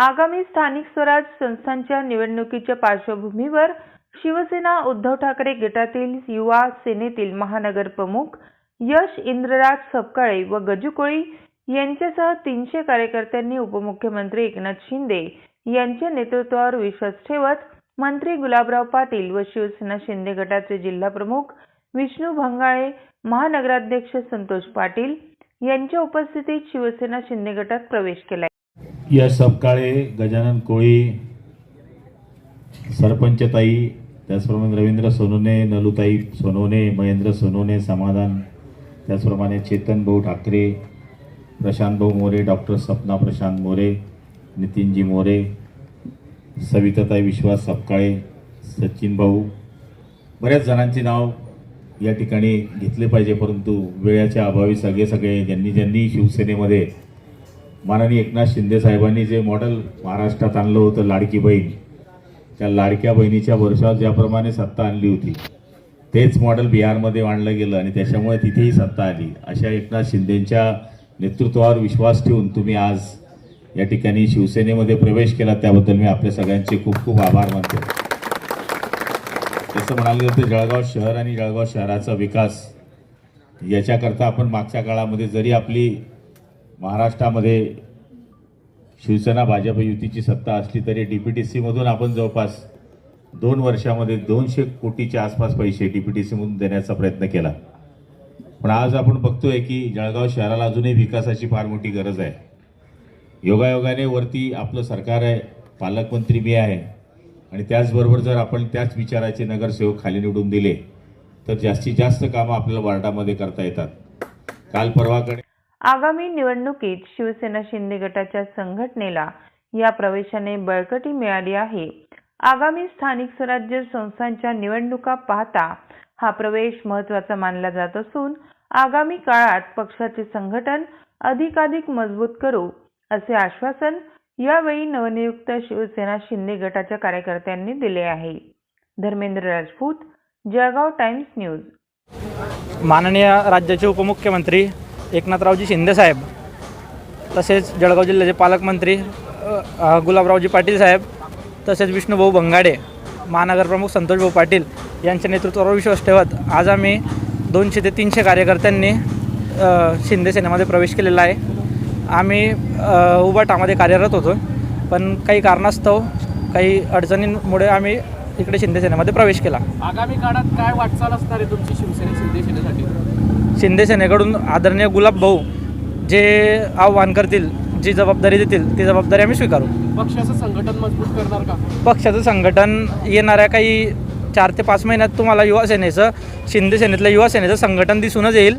आगामी स्थानिक स्वराज संस्थांच्या निवडणुकीच्या पार्श्वभूमीवर शिवसेना उद्धव ठाकरे गटातील युवा सेनेतील महानगर प्रमुख यश इंद्रराज सपकाळे व गजूकोळी यांच्यासह तीनशे कार्यकर्त्यांनी उपमुख्यमंत्री एकनाथ शिंदे यांच्या नेतृत्वावर विश्वास ठेवत मंत्री गुलाबराव पाटील व शिवसेना शिंदे गटाचे जिल्हाप्रमुख विष्णू भंगाळे महानगराध्यक्ष संतोष पाटील यांच्या उपस्थितीत शिवसेना शिंदे गटात प्रवेश केला यश सपकाळे गजानन कोळी सरपंचताई त्याचप्रमाणे रवींद्र सोनोने नलुताई सोनोने महेंद्र सोनोने समाधान त्याचप्रमाणे चेतन भाऊ ठाकरे प्रशांत भाऊ मोरे डॉक्टर सपना प्रशांत मोरे नितीनजी मोरे सविताताई विश्वास सपकाळे सचिन भाऊ बऱ्याच जणांची नाव या ठिकाणी घेतले पाहिजे परंतु वेळाच्या अभावी सगळे सगळे ज्यांनी ज्यांनी शिवसेनेमध्ये माननीय एकनाथ शिंदे साहेबांनी जे मॉडेल महाराष्ट्रात आणलं होतं लाडकी बहीण त्या लाडक्या बहिणीच्या वर्षात ज्याप्रमाणे सत्ता आणली होती तेच मॉडेल बिहारमध्ये आणलं गेलं आणि त्याच्यामुळे तिथेही सत्ता आली. अशा एकनाथ शिंदेंच्या नेतृत्वावर विश्वास ठेवून तुम्ही आज या ठिकाणी शिवसेनेमध्ये प्रवेश केला त्याबद्दल मी आपल्या सगळ्यांचे खूप खूप आभार मानतो. जसं म्हणाले जातं जळगाव शहर आणि जळगाव शहराचा विकास याच्याकरता आपण मागच्या काळामध्ये जरी आपली महाराष्ट्रामध्ये शिवसेना भाजप युतीची सत्ता असली तरी डी पी टी सीमधून आपण जवळपास दोन वर्षामध्ये दोनशे कोटीच्या आसपास पैसे डी पी टी सीमधून देण्याचा प्रयत्न केला. पण आज आपण बघतोय की जळगाव शहराला अजूनही विकासाची फार मोठी गरज आहे. योगायोगाने वरती आपलं सरकार आहे पालकमंत्री मी आहे. आणि त्याचबरोबर जर आपण त्याच विचाराचे नगरसेवक खाली निवडून दिले तर जास्तीत जास्त कामं आपल्याला वार्डामध्ये करता येतात. काल परवाकडे आगामी निवडणुकीत शिवसेना शिंदे गटाच्या संघटनेला या प्रवेशाने बळकटी मिळाली आहे. आगामी स्थानिक स्वराज्य संस्थांच्या निवडणुका पाहता हा प्रवेश महत्त्वाचा मानला जात असून आगामी काळात पक्षाचे संघटन अधिकाधिक मजबूत करू असे आश्वासन यावेळी नवनियुक्त शिवसेना शिंदे गटाच्या कार्यकर्त्यांनी दिले आहे. Dharmendra Rajput Jalgaon times news. माननीय राज्याचे उपमुख्यमंत्री एकनाथरावजी शिंदेसाहेब तसेच जळगाव जिल्ह्याचे पालकमंत्री गुलाबरावजी पाटील साहेब तसेच विष्णूभाऊ बंगाडे महानगरप्रमुख संतोषभाऊ पाटील यांच्या नेतृत्वावर विश्वास ठेवत आज आम्ही दोनशे ते तीनशे कार्यकर्त्यांनी शिंदे सेनेमध्ये प्रवेश केलेला आहे. आम्ही उबाटामध्ये कार्यरत होतो पण काही कारणास्तव काही अडचणींमुळे आम्ही इकडे शिंदे सेनेमध्ये प्रवेश केला. आगामी काळात काय वाटचाल असणार आहे तुमची शिवसेना शिंदे सेनेसाठी शिंदे सेनेकडून आदरणीय गुलाब भाऊ जे आव्हान करतील जी जबाबदारी देतील ती जबाबदारी आम्ही स्वीकारू. पक्षाचं संघटन मजबूत करणार का? पक्षाचं संघटन येणाऱ्या काही चार ते पाच महिन्यात तुम्हाला युवा सेनेचं शिंदे सेनेतलं युवा सेनेचं संघटन दिसूनच येईल.